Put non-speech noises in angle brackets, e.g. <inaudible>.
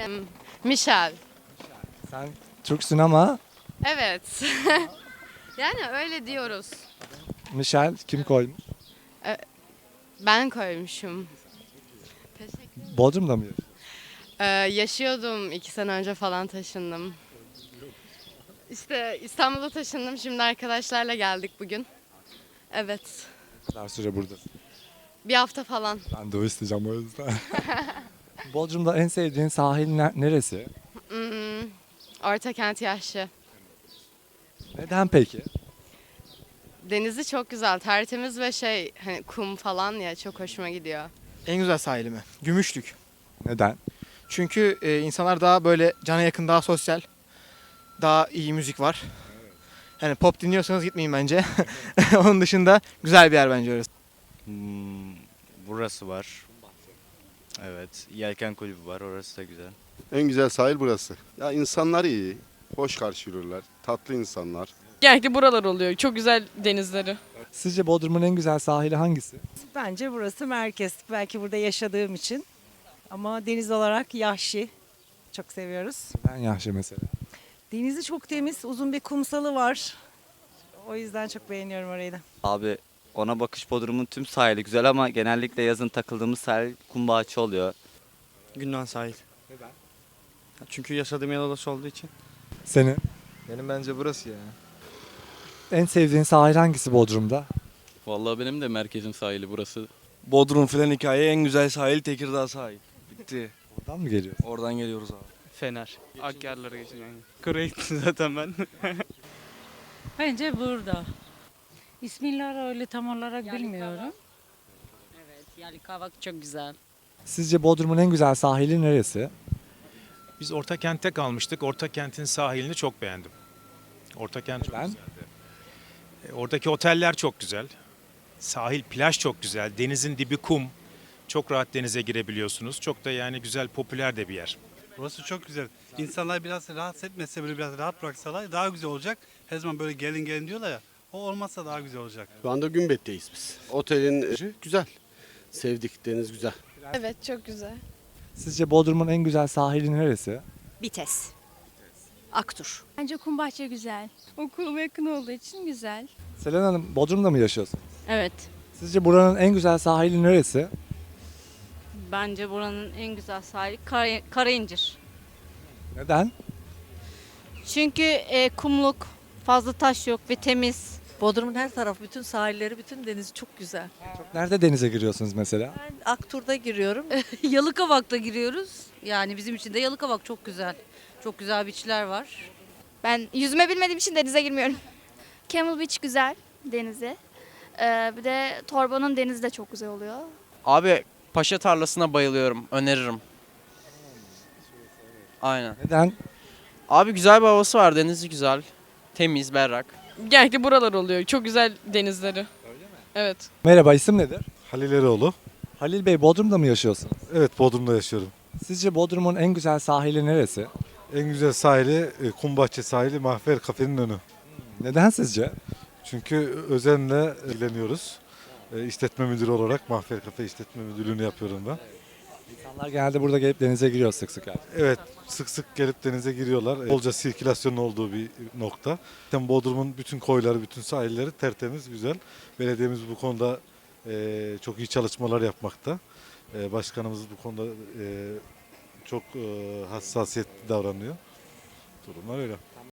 Yaren. Michel. Sen Türksün ama Evet. <laughs> yani öyle diyoruz. Michel kim koymuş? Ben koymuşum. Teşekkür Bodrum'da mı yaşıyorsun? Ee, yaşıyordum iki sene önce falan taşındım. İşte İstanbul'a taşındım. Şimdi arkadaşlarla geldik bugün. Evet. Ne kadar süre buradasın? Bir hafta falan. Ben de o isteyeceğim o yüzden. <laughs> Bodrum'da en sevdiğin sahil ne- neresi? Hmm, Orta kent yaşlı. Neden peki? Denizi çok güzel, tertemiz ve şey hani kum falan ya çok hoşuma gidiyor. En güzel sahili mi? Gümüşlük. Neden? Çünkü e, insanlar daha böyle cana yakın, daha sosyal. Daha iyi müzik var. Yani pop dinliyorsanız gitmeyin bence. <laughs> Onun dışında güzel bir yer bence orası. Hmm, burası var. Evet. Yelken kulübü var. Orası da güzel. En güzel sahil burası. Ya insanlar iyi, hoş karşılıyorlar, tatlı insanlar. Genellikle buralar oluyor. Çok güzel denizleri. Sizce Bodrum'un en güzel sahili hangisi? Bence burası merkez. Belki burada yaşadığım için. Ama deniz olarak Yahşi. Çok seviyoruz. Ben Yahşi mesela. Denizi çok temiz, uzun bir kumsalı var. O yüzden çok beğeniyorum orayı da. Abi ona bakış Bodrum'un tüm sahili güzel ama genellikle yazın takıldığımız sahil Kumbağaçı oluyor. Gündoğan sahil. Neden? Çünkü yaşadığım yer orası olduğu için. Senin Benim bence burası ya. en sevdiğin sahil hangisi Bodrum'da? Vallahi benim de merkezin sahili burası. Bodrum filan hikaye en güzel sahil Tekirdağ sahil. Bitti. Oradan mı geliyorsun? Oradan geliyoruz abi. Fener. Akyarlara geçin yani. Kıraya <laughs> gittim zaten ben. Bence burada. İsmillah öyle tam olarak bilmiyorum. Evet, Yalikavak çok güzel. Sizce Bodrum'un en güzel sahili neresi? Biz Orta Kent'te kalmıştık. Orta Kent'in sahilini çok beğendim. Orta Kent çok Neden? güzeldi. E, Oradaki oteller çok güzel. Sahil, plaj çok güzel. Denizin dibi kum. Çok rahat denize girebiliyorsunuz. Çok da yani güzel, popüler de bir yer. Burası çok güzel. İnsanlar biraz rahatsız etmese böyle biraz rahat bıraksalar daha güzel olacak. Her zaman böyle gelin gelin diyorlar ya. O olmazsa daha güzel olacak. Şu anda Gümbet'teyiz biz. Otelin güzel. Sevdik, deniz güzel. Evet çok güzel. Sizce Bodrum'un en güzel sahili neresi? Bites. Aktur. Bence Kumbahçe güzel. Okuluma yakın olduğu için güzel. Selen Hanım Bodrum'da mı yaşıyorsun? Evet. Sizce buranın en güzel sahili neresi? Bence buranın en güzel sahili Kara, Karaincir. Neden? Çünkü e, kumluk, fazla taş yok ve temiz. Bodrum'un her tarafı, bütün sahilleri, bütün denizi çok güzel. Nerede denize giriyorsunuz mesela? Ben Aktur'da giriyorum. <laughs> Yalıkavak'ta giriyoruz. Yani bizim için de Yalıkavak çok güzel. Çok güzel biçler var. Ben yüzme bilmediğim için denize girmiyorum. <laughs> Camel Beach güzel denizi. Ee, bir de Torba'nın denizi de çok güzel oluyor. Abi paşa tarlasına bayılıyorum. Öneririm. Aynen. Neden? Abi güzel bir havası var. Denizi güzel. Temiz, berrak. Genellikle buralar oluyor. Çok güzel denizleri. Öyle mi? Evet. Merhaba isim nedir? Halil Eroğlu. Halil Bey Bodrum'da mı yaşıyorsunuz? Evet Bodrum'da yaşıyorum. Sizce Bodrum'un en güzel sahili neresi? En güzel sahili e, Kumbahçe sahili Mahfer Kafe'nin önü. Neden sizce? Çünkü özenle ilgileniyoruz. E, İşletme müdürü olarak Mahfer Kafe işletme müdürlüğünü yapıyorum ben. İnsanlar genelde burada gelip denize giriyor sık sık. yani. Evet sık sık gelip denize giriyorlar. E, Bolca sirkülasyonun olduğu bir nokta. Zaten Bodrum'un bütün koyları, bütün sahilleri tertemiz, güzel. Belediyemiz bu konuda e, çok iyi çalışmalar yapmakta. E, başkanımız bu konuda e, çok e, hassasiyetli davranıyor. Durumlar öyle.